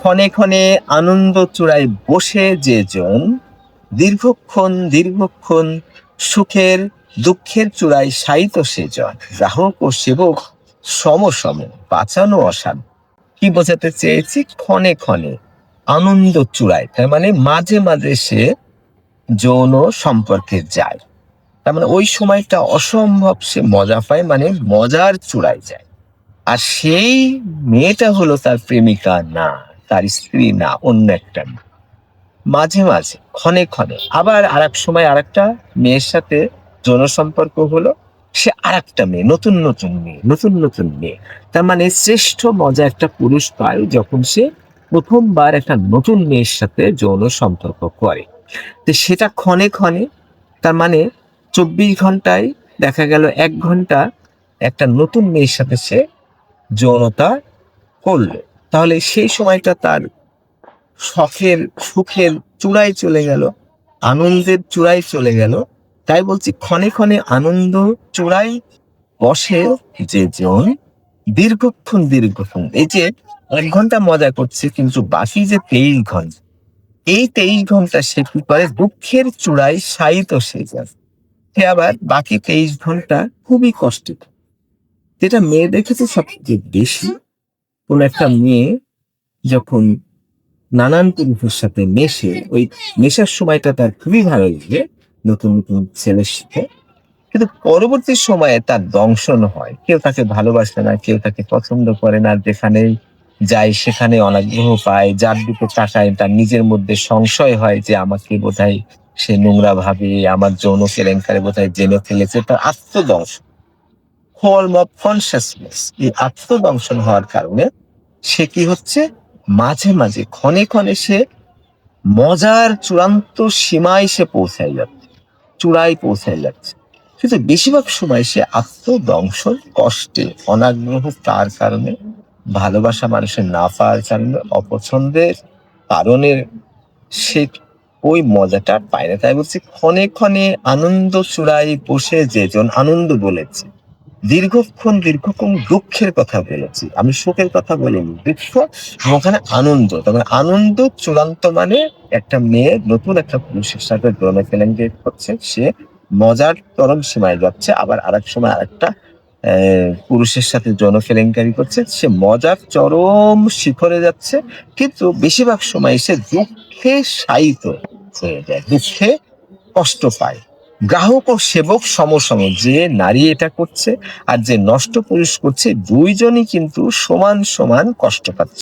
ক্ষণে ক্ষণে আনন্দ চূড়ায় বসে যে জন দীর্ঘক্ষণ দীর্ঘক্ষণ সুখের, দুঃখের চূড়ায় শায়িত সে জন। গ্রাহক ও সেবক সম সম, বাঁচানো অসান। কি বোঝাতে চেয়েছি? ক্ষণে ক্ষণে আনন্দ চূড়ায়, তার মানে মাঝে মাঝে সে যৌন সম্পর্কে যায়। তার মানে ওই সময়টা অসম্ভব সে মজা পায় মানে মজার চূড়ায় যায়। আর সেই মেয়েটা হলো তার প্রেমিকা, না। তার স্ত্রী না, অন্য একটা। মাঝে মাঝে, ক্ষণে ক্ষণে, আবার আর এক সময় আর একটা মেয়ের সাথে যৌন সম্পর্ক হলো, সে আর একটা মেয়ে, নতুন নতুন মেয়ে, নতুন নতুন মেয়ে। তার মানে শ্রেষ্ঠ মজা একটা পুরুষ পায় যখন সে প্রথমবার একটা নতুন মেয়ের সাথে যৌন সম্পর্ক করে। তো সেটা ক্ষণে ক্ষণে, তার মানে চব্বিশ ঘন্টায় দেখা গেল এক ঘণ্টা একটা নতুন মেয়ের সাথে সে যৌনতা করল। তাহলে সেই সময়টা তার শখের, সুখের চূড়ায় চলে গেল, আনন্দের চূড়ায় চলে গেল। তাই বলছি, ক্ষণে ক্ষণে আনন্দ চূড়ায় বসে যে জন দীর্ঘক্ষণ দীর্ঘক্ষণ। এই যে এক ঘণ্টা মজা করছে, কিন্তু বাকি যে তেইশ ঘণ্টা, এই তেইশ ঘণ্টা সে কি করে? দুঃখের চূড়ায় শায়িত সে যায়। সে আবার বাকি তেইশ ঘণ্টা খুবই কষ্টে। যেটা মেয়েদের ক্ষেত্রে সবচেয়ে বেশি কোন একটা মেয়ে যখন নানান পুরুষের সাথে মেশে, ওই মেশার সময়টা তার খুবই ভালো লাগে নতুন নতুন ছেলের সাথে। কিন্তু পরবর্তী সময়ে তার দংশন হয়। কেউ তাকে ভালোবাসে না, কেউ তাকে পছন্দ করে না, যেখানে যায় সেখানে অনাগ্রহ পায়, যার দিকে তাকায়, তার নিজের মধ্যে সংশয় হয় যে আমাকে বোধহয় সে নোংরা ভাবে, আমার যৌন কেলেঙ্কারে বোধহয় জেনে ফেলেছে। তার আত্মদংশন ফর্ম অফ কনসিয়াসনেস এই আত্মদংশন হওয়ার কারণে সে কি হচ্ছে? মাঝে মাঝে, ক্ষণে ক্ষণে সে মজার চূড়ান্ত সীমায় সে পৌঁছায় যাচ্ছে, চূড়ায় পৌঁছায় যাচ্ছে। কিন্তু বেশিরভাগ সময় সে আত্মদংশন, কষ্টে, অনাগ্রহ, তার কারণে ভালোবাসা মানুষের না পাওয়ার কারণে অপছন্দের কারণে সে ওই মজাটা পায় না। তাই বলছি, ক্ষণে ক্ষণে আনন্দ চূড়ায় বসে যেজন আনন্দ বলেছে দীর্ঘক্ষণ দীর্ঘক্ষণ দুঃখের কথা বলেছি। আমি সুখের কথা বলিনি। দুঃখ ওখানে আনন্দ। তবে আনন্দ চূড়ান্ত মানে একটা মেয়ে, নতুন একটা পুরুষের সাথে যৌন কেলেঙ্কারি করছে সে মজার চরম সীমায় যাচ্ছে। আবার আরেক সময় আরেকটা পুরুষের সাথে যৌন কেলেঙ্কারি করছে। সে মজার চরম শিখরে যাচ্ছে। কিন্তু বেশিরভাগ সময় সে দুঃখে শায়িত হয়ে যায়। দুঃখে কষ্ট পায়। গ্রাহক ও সেবক সমসম, যে নারী এটা করছে আর যে নষ্ট পুরুষ করছে, দুইজনই কিন্তু সমান সমান কষ্ট পাচ্ছে।